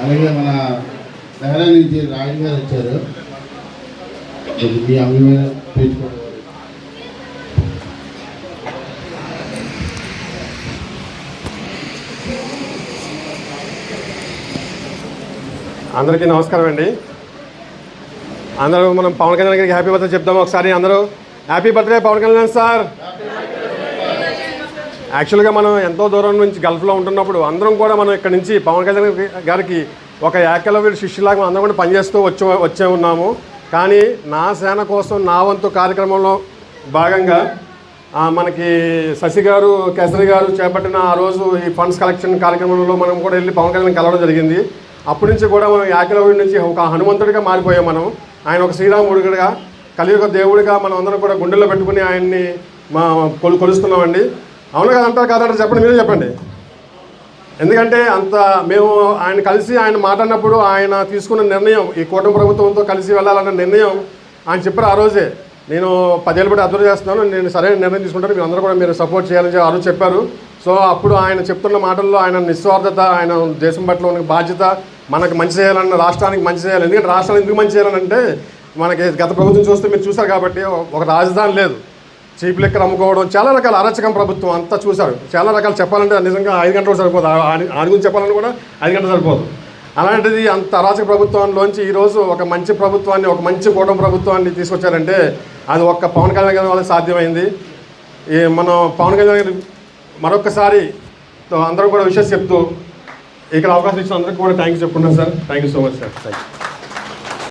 అలాగే మన నగరం నుంచి రాయల్ గారు వచ్చారు. మీ అభిమైన పెంచుకోవడం అందరికీ నమస్కారం అండి. అందరూ మనం పవన్ కళ్యాణ్ గారికి హ్యాపీ బర్త్డే చెప్దాం ఒకసారి. అందరూ happy birthday Pavan Kalyan sir. యాక్చువల్గా మనం ఎంతో దూరం నుంచి గల్ఫ్లో ఉంటున్నప్పుడు అందరం కూడా మనం ఇక్కడ నుంచి పవన్ కళ్యాణ్ గారికి ఒక ఏకలవ్యుడు శిష్యులాగా అందరం కూడా పనిచేస్తూ వచ్చే వచ్చే ఉన్నాము. కానీ నా సేన కోసం నా వంతు కార్యక్రమంలో భాగంగా మనకి శశి గారు కేసరి గారు చేపట్టిన ఆ రోజు ఈ ఫండ్స్ కలెక్షన్ కార్యక్రమంలో మనం కూడా వెళ్ళి పవన్ కళ్యాణ్ కలవడం జరిగింది. అప్పటి నుంచి కూడా మనం ఏకలవ్యుడి నుంచి ఒక హనుమంతుడిగా మారిపోయాం మనం. ఆయన ఒక శ్రీరాముడిగా కలియుగ దేవుడిగా మనం అందరం కూడా గుండెల్లో పెట్టుకుని ఆయన్ని మా కొలు కొలుస్తున్నామండి. అవును కదా అంటారు కాదంటారు చెప్పండి మీరే చెప్పండి. ఎందుకంటే అంత మేము ఆయన కలిసి ఆయన మాట్లాడినప్పుడు ఆయన తీసుకున్న నిర్ణయం ఈ కూటమి ప్రభుత్వంతో కలిసి వెళ్ళాలన్న నిర్ణయం ఆయన చెప్పారు ఆ రోజే. నేను పదేళ్ళు బట్టి అబ్జర్వ్ చేస్తున్నాను నేను సరైన నిర్ణయం తీసుకుంటాను మీరు అందరూ కూడా మీరు సపోర్ట్ చేయాలని చెప్పి ఆ రోజు చెప్పారు. సో అప్పుడు ఆయన చెప్తున్న మాటల్లో ఆయన నిస్వార్థత ఆయన దేశం పట్ల ఉన్న బాధ్యత మనకు మంచి చేయాలన్న రాష్ట్రానికి మంచి చేయాలి. ఎందుకంటే రాష్ట్రానికి ఎందుకు మంచి చేయాలని అంటే మనకి గత ప్రభుత్వం చూస్తే మీరు చూసారు కాబట్టి ఒక రాజధాని లేదు. చీప్ లెక్కలు అమ్ముకోవడం చాలా రకాల అరచకం ప్రభుత్వం అంతా చూశారు. చాలా రకాలు చెప్పాలంటే నిజంగా ఐదు గంటలు సరిపోదు. ఆ- ఆయన గురించి చెప్పాలని కూడా ఐదు గంటలు సరిపోదు. అలాంటిది అంత అరాచక ప్రభుత్వంలోంచి ఈరోజు ఒక మంచి ప్రభుత్వాన్ని ఒక మంచి కూటమి ప్రభుత్వాన్ని తీసుకొచ్చారంటే అది ఒక్క పవన్ కళ్యాణ్ గారి వల్ల సాధ్యమైంది. ఈ మనం పవన్ కళ్యాణ్ మరొకసారి అందరూ కూడా విషయం చెప్తూ ఇక్కడ అవకాశం ఇచ్చిన అందరికీ కూడా థ్యాంక్ యూ చెప్పుకుంటాను sir. Thank you so much sir thank you